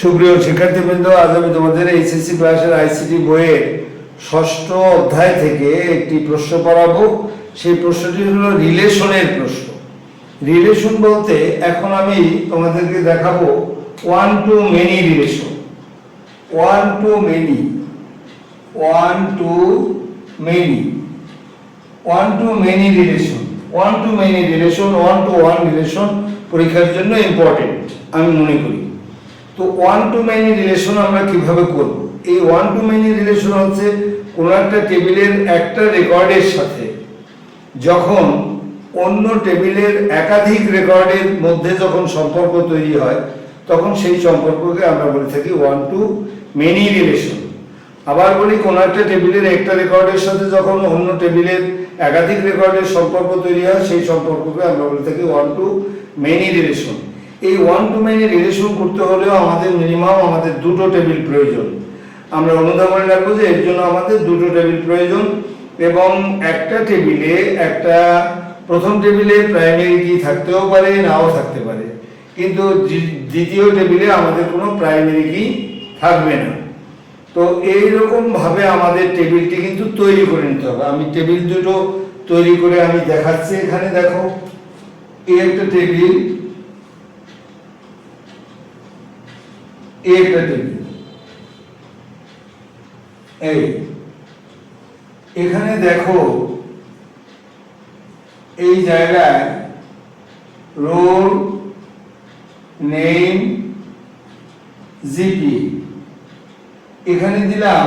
সুপ্রিয় শিক্ষার্থীবৃন্দ, আজ আমি তোমাদের এইচএসসি ক্লাসের আইসিটি বইয়ের ষষ্ঠ অধ্যায় থেকে একটি প্রশ্ন পড়াবো। সেই প্রশ্নটি হলো রিলেশনের প্রশ্ন। রিলেশন বলতে এখন আমি তোমাদেরকে দেখাবো one to many relation one to many one to many one to many relation one to many relation one to one relation পরীক্ষার জন্য ইম্পর্টেন্ট আমি মনে করি। তো ওয়ান টু মেনি রিলেশন আমরা কীভাবে করব? এই ওয়ান টু মেনি রিলেশন হচ্ছে কোনো একটা টেবিলের একটা রেকর্ডের সাথে। যখন অন্য টেবিলের একাধিক রেকর্ডের মধ্যে যখন সম্পর্ক তৈরি হয়, তখন সেই সম্পর্ককে আমরা বলে থাকি ওয়ান টু মেনি রিলেশন আবার বলি কোন একটা টেবিলের একটা রেকর্ডের সাথে যখন অন্য টেবিলের একাধিক রেকর্ডের সম্পর্ক তৈরি হয়, সেই সম্পর্ককে আমরা বলে থাকি ওয়ান টু মেনি রিলেশন এই ওয়ান টু মেনি রিলেশন করতে হলেও আমাদের মিনিমাম আমাদের দুটো টেবিল প্রয়োজন। আমরা অনুধাবনে রাখব যে এর জন্য আমাদের দুটো টেবিল প্রয়োজন এবং একটা টেবিলে একটা প্রথম টেবিলে প্রাইমারি কি থাকতেও পারে, নাও থাকতে পারে। কিন্তু দ্বিতীয় টেবিলে আমাদের কোনো প্রাইমারি কি থাকবে না। তো এইরকম ভাবে আমাদের টেবিলটি কিন্তু তৈরি করে নিতে হবে। আমি টেবিল দুটো তৈরি করে আমি দেখাচ্ছি এখানে, দেখো। এই একটা টেবিল একটা টেবিল এই, এখানে দেখো, এই জায়গায় রোল নেম জিপি। এখানে দিলাম,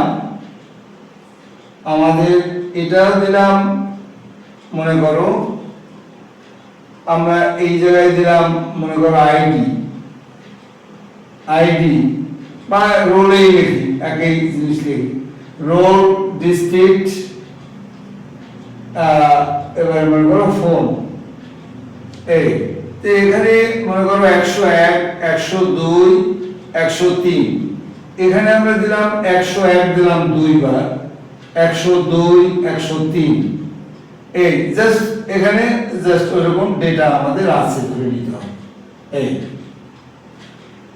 আমাদের এটাও দিলাম, মনে করো, আমরা এই জায়গায় দিলাম, মনে করো আইডি। আইডি বা রোলেই লিখি একই জিনিস লিখি রোল, ডিস্ট্রিক্ট এবার মনে করো ফোন। এই তো এখানে মনে করো একশো এক, একশো দুই, একশো তিন। এখানে আমরা দিলাম একশো এক, দিলাম দুইবার। একশো দুই, একশো তিন। এই জাস্ট এখানে জাস্ট ওইরকম ডেটা আমাদের আছে ধরে নিতে হবে। এই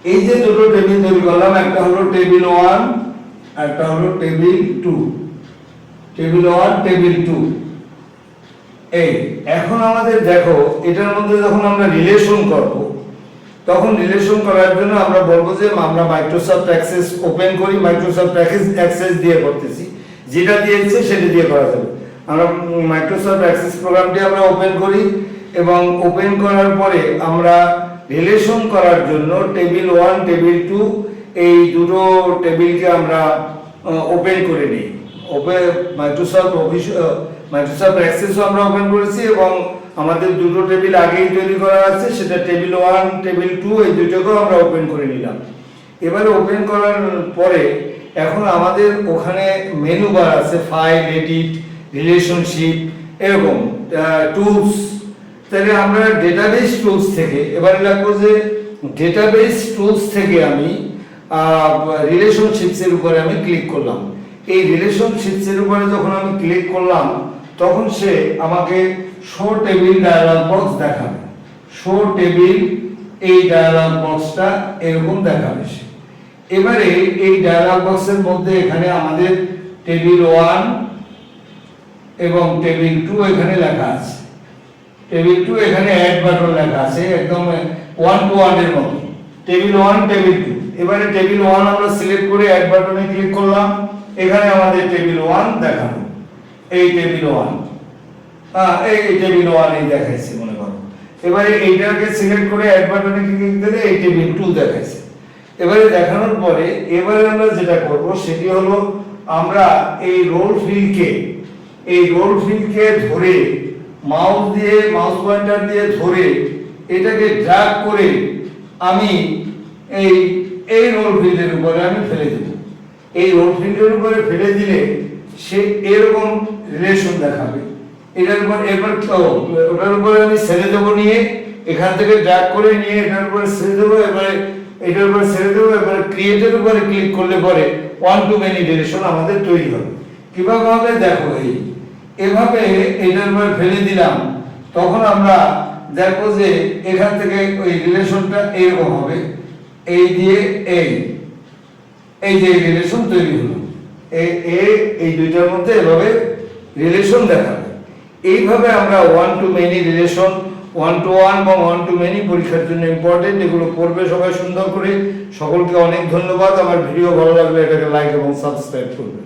এই যে দুটো টেবিল তৈরি করলাম, একটা হলো টেবিল ওয়ান একটা হলো table two table one table two এই, এখন আমাদের দেখো, এটার মধ্যে যখন আমরা রিলেশন করব, তখন রিলেশন করার জন্য আমরা বলব যে, আমরা মাইক্রোসফট অ্যাক্সেস ওপেন করি মাইক্রোসফট অ্যাক্সেস দিয়ে করতেছি। যেটা দিয়েছে, সেটা দিয়ে করা যাবে। আমরা মাইক্রোসফট অ্যাক্সেস প্রোগ্রামটি আমরা ওপেন করি এবং ওপেন করার পরে আমরা রিলেশন করার জন্য টেবিল ওয়ান টেবিল টু এই দুটো টেবিলকে আমরা ওপেন করে নিই। ওপেন মাইক্রোসফট অফিস মাইক্রোসফট অ্যাক্সেসও আমরা ওপেন করেছি এবং আমাদের দুটো টেবিল আগেই তৈরি করা আছে, সেটা টেবিল ওয়ান টেবিল টু এই দুটোকেও আমরা ওপেন করে নিলাম। এবারে ওপেন করার পরে এখন আমাদের ওখানে মেনু বার আছে ফাইল এডিট রিলেশনশিপ এরকম টুলস তাহলে আমরা ডেটাবেস টুলস থেকে, এবারে লাগবো যে ডেটাবেস টুলস থেকে আমি রিলেশনশিপসের উপরে আমি ক্লিক করলাম। এই রিলেশনশিপসের উপরে যখন আমি ক্লিক করলাম, তখন সে আমাকে শো টেবিল ডায়ালগ বক্স দেখাবে। শো টেবিল এই ডায়ালগ বক্সটা এরকম দেখাবে সে। এবারে এই ডায়ালগ বক্সের মধ্যে এখানে আমাদের টেবিল ওয়ান এবং টেবিল টু এখানে লেখা আছে। টেবিল টু এখানে অ্যাড বাটন লেখা আছে, একদম ওয়ান টু ওয়ানের মতো। টেবিল ওয়ান টেবিল টু এবারে টেবিল ওয়ান আমরা সিলেক্ট করে অ্যাড বাটনে ক্লিক করলাম। এখানে আমাদের টেবিল ওয়ান দেখানো এই টেবিল ওয়ান হ্যাঁ এই টেবিল ওয়ান এই দেখাইছে, মনে করো। এবারে এইটাকে সিলেক্ট করে অ্যাড বাটনে ক্লিক দিলে এই টেবিল টু দেখাইছে। এবারে দেখানোর পরে, এবারে আমরা যেটা করব, সেটি হলো আমরা এই রোল ফিলকে এই রোল ফিলকে ধরে মাউস দিয়ে মাউস পয়েন্টার দিয়ে ধরে এটাকে ড্র্যাগ করে আমি এই এই রোল ফিল্ডের উপরে আমি ফেলে দেব। এই রোল ফিল্ডের উপরে ফেলে দিলে সে এরকম রিলেশন দেখাবে। এটার উপর ও, ওটার উপরে আমি ছেড়ে দেবো নিয়ে এখান থেকে ড্র্যাগ করে নিয়ে এটার উপরে ছেড়ে দেবো এবারে এটার উপরে ছেড়ে দেবো এবারে ক্রিয়েটের উপরে ক্লিক করলে পরে ওয়ান টু মেনি রিলেশন আমাদের তৈরি হবে। কীভাবে হবে? দেখো এই এভাবে এটার উপরে ফেলে দিলাম, তখন আমরা দেখব যে এখান থেকে ওই রিলেশনটা এরকম হবে। এই দিয়ে এই এই যে রিলেশন তৈরি হলো। এই এই দুইটার মধ্যে এভাবে রিলেশন দেখাবে। এইভাবে আমরা one to many relation one to one বা ওয়ান টু মেনি পরীক্ষার জন্য ইম্পর্টেন্ট এগুলো করবে সবাই সুন্দর করে। সকলকে অনেক ধন্যবাদ। আমার ভিডিও ভালো লাগলে এটাকে লাইক এবং সাবস্ক্রাইব করবে।